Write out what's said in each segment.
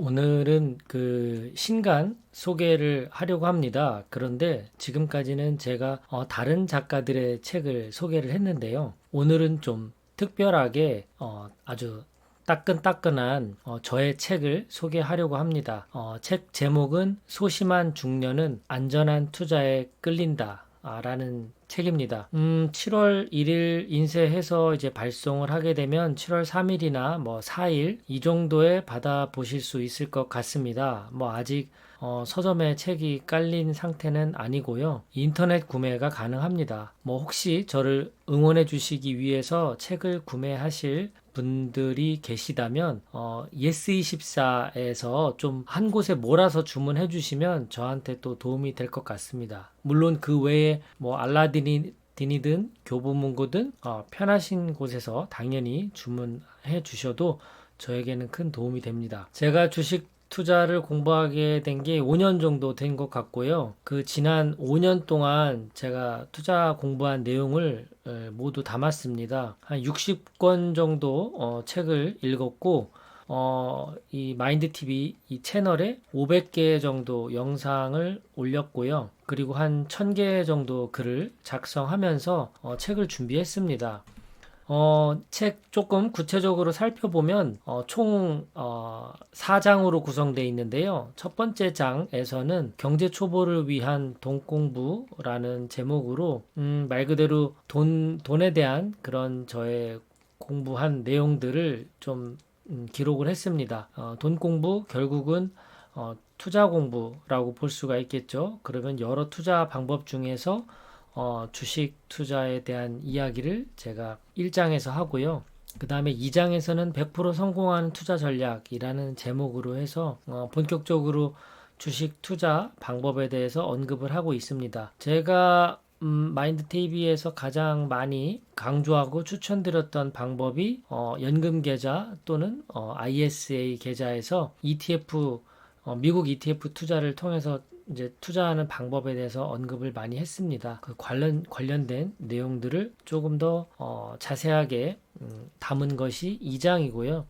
오늘은 그 신간 소개를 하려고 합니다. 그런데 지금까지는 제가 어, 다른 작가들의 책을 소개를 했는데요. 오늘은 좀 특별하게 어, 아주 따끈따끈한 어, 저의 책을 소개하려고 합니다. 어, 책 제목은 소심한 중년은 안전한 투자에 끌린다. 아, 라는 책입니다. 음, 7월 1일 인쇄해서 이제 발송을 하게 되면 7월 3일이나 뭐 4일 이 정도에 받아 보실 수 있을 것 같습니다. 뭐 아직 어, 서점에 책이 깔린 상태는 아니고요. 인터넷 구매가 가능합니다. 뭐 혹시 저를 응원해 주시기 위해서 책을 구매하실 분들이 계시다면 어, 예스24에서 좀 한 곳에 몰아서 주문해 주시면 저한테 또 도움이 될 것 같습니다. 물론 그 외에 뭐 알라딘이 딘이든 교보문고든 어, 편하신 곳에서 당연히 주문해 주셔도 저에게는 큰 도움이 됩니다. 제가 주식 투자를 공부하게 된 게 5년 정도 된 것 같고요. 그 지난 5년 동안 제가 투자 공부한 내용을 에, 모두 담았습니다. 한 60권 정도 어, 책을 읽었고 어, 이 마인드 TV 이 채널에 500개 정도 영상을 올렸고요. 그리고 한 1000개 정도 글을 작성하면서 어, 책을 준비했습니다. 어, 책 조금 구체적으로 살펴보면 어, 총 어, 4장으로 구성되어 있는데요. 첫 번째 장에서는 경제 초보를 위한 돈 공부라는 제목으로 음, 말 그대로 돈 돈에 대한 그런 저의 공부한 내용들을 좀 음, 기록을 했습니다. 어, 돈 공부 결국은 어, 투자 공부라고 볼 수가 있겠죠. 그러면 여러 투자 방법 중에서 어, 주식 투자에 대한 이야기를 제가 1장에서 하고요. 그 다음에 2장에서는 100% 성공하는 투자 전략이라는 제목으로 해서 어, 본격적으로 주식 투자 방법에 대해서 언급을 하고 있습니다. 제가 음, 마인드 TV에서 가장 많이 강조하고 추천드렸던 방법이 어, 연금 계좌 또는 어, ISA 계좌에서 ETF 어, 미국 ETF 투자를 통해서 이제 투자하는 방법에 대해서 언급을 많이 했습니다. 그 관련 관련된 내용들을 조금 더 어, 자세하게 음, 담은 것이 2장이고요.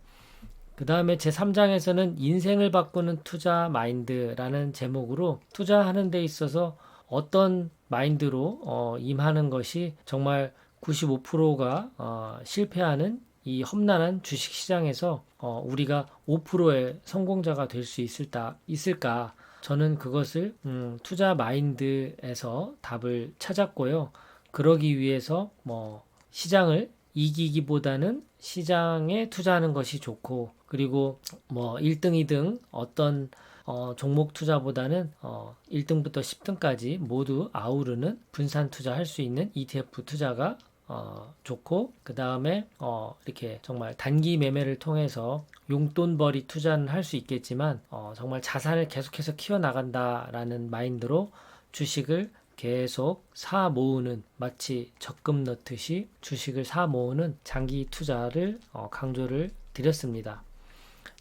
그 다음에 제 3장에서는 인생을 바꾸는 투자 마인드라는 제목으로 투자하는 데 있어서 어떤 마인드로 어, 임하는 것이 정말 95%가 어, 실패하는 이 험난한 주식 시장에서 어, 우리가 5%의 성공자가 될 수 있을까, 있을까 저는 그것을 음, 투자 마인드에서 답을 찾았고요. 그러기 위해서 뭐 시장을 이기기보다는 시장에 투자하는 것이 좋고 그리고 뭐 1등, 2등 어떤 어, 종목 투자보다는 어, 1등부터 10등까지 모두 아우르는 분산 투자할 수 있는 ETF 투자가 어, 좋고 그 다음에 어, 이렇게 정말 단기 매매를 통해서 용돈벌이 투자는 할 수 있겠지만 어, 정말 자산을 계속해서 키워나간다라는 마인드로 주식을 계속 사 모으는 마치 적금 넣듯이 주식을 사 모으는 장기 투자를 어, 강조를 드렸습니다.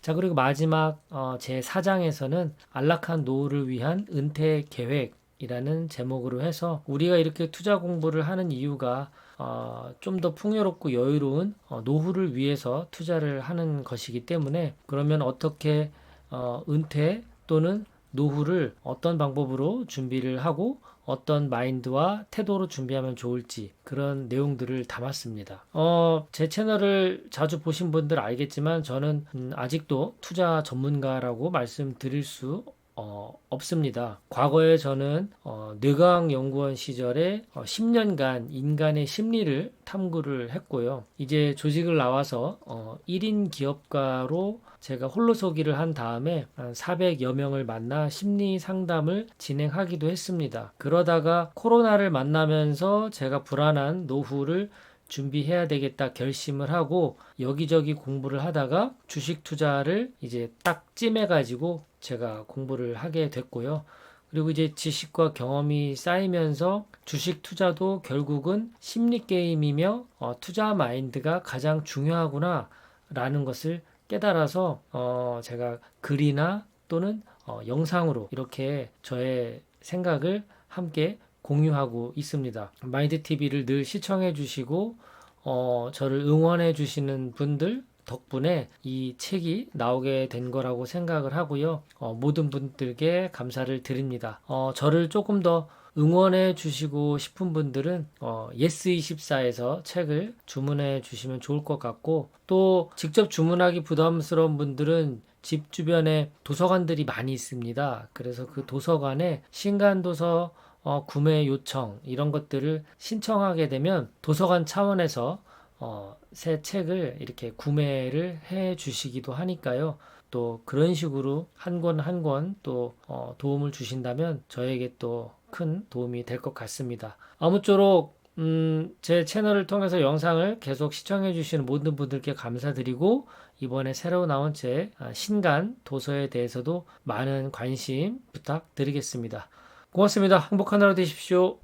자 그리고 마지막 어, 제 4장에서는 안락한 노후를 위한 은퇴 계획이라는 제목으로 해서 우리가 이렇게 투자 공부를 하는 이유가 어, 좀 더 풍요롭고 여유로운 어, 노후를 위해서 투자를 하는 것이기 때문에 그러면 어떻게 어, 은퇴 또는 노후를 어떤 방법으로 준비를 하고 어떤 마인드와 태도로 준비하면 좋을지 그런 내용들을 담았습니다. 어, 제 채널을 자주 보신 분들 알겠지만 저는 음, 아직도 투자 전문가라고 말씀드릴 수 어, 없습니다. 과거에 저는 어, 뇌과학 연구원 시절에 어, 10년간 인간의 심리를 탐구를 했고요. 이제 조직을 나와서 어, 1인 기업가로 제가 홀로서기를 한 다음에 한 400여 명을 만나 심리 상담을 진행하기도 했습니다. 그러다가 코로나를 만나면서 제가 불안한 노후를 준비해야 되겠다 결심을 하고 여기저기 공부를 하다가 주식 투자를 이제 딱 찜해가지고 제가 공부를 하게 됐고요. 그리고 이제 지식과 경험이 쌓이면서 주식 투자도 결국은 심리 게임이며 어, 투자 마인드가 가장 중요하구나 라는 것을 깨달아서 어, 제가 글이나 또는 어, 영상으로 이렇게 저의 생각을 함께 공유하고 있습니다. 마인드 TV를 늘 시청해 주시고 어, 저를 응원해 주시는 분들 덕분에 이 책이 나오게 된 거라고 생각을 하고요. 어, 모든 분들께 감사를 드립니다. 어, 저를 조금 더 응원해 주시고 싶은 분들은 어, 예스24에서 책을 주문해 주시면 좋을 것 같고 또 직접 주문하기 부담스러운 분들은 집 주변에 도서관들이 많이 있습니다. 그래서 그 도서관에 신간도서 어, 구매 요청 이런 것들을 신청하게 되면 도서관 차원에서 어, 새 책을 이렇게 구매를 해 주시기도 하니까요. 또 그런 식으로 한 권 한 권또 어, 도움을 주신다면 저에게 또 큰 도움이 될 것 같습니다. 아무쪼록 음, 제 채널을 통해서 영상을 계속 시청해 주시는 모든 분들께 감사드리고 이번에 새로 나온 제 아, 신간 도서에 대해서도 많은 관심 부탁드리겠습니다. 고맙습니다. 행복한 하루 되십시오.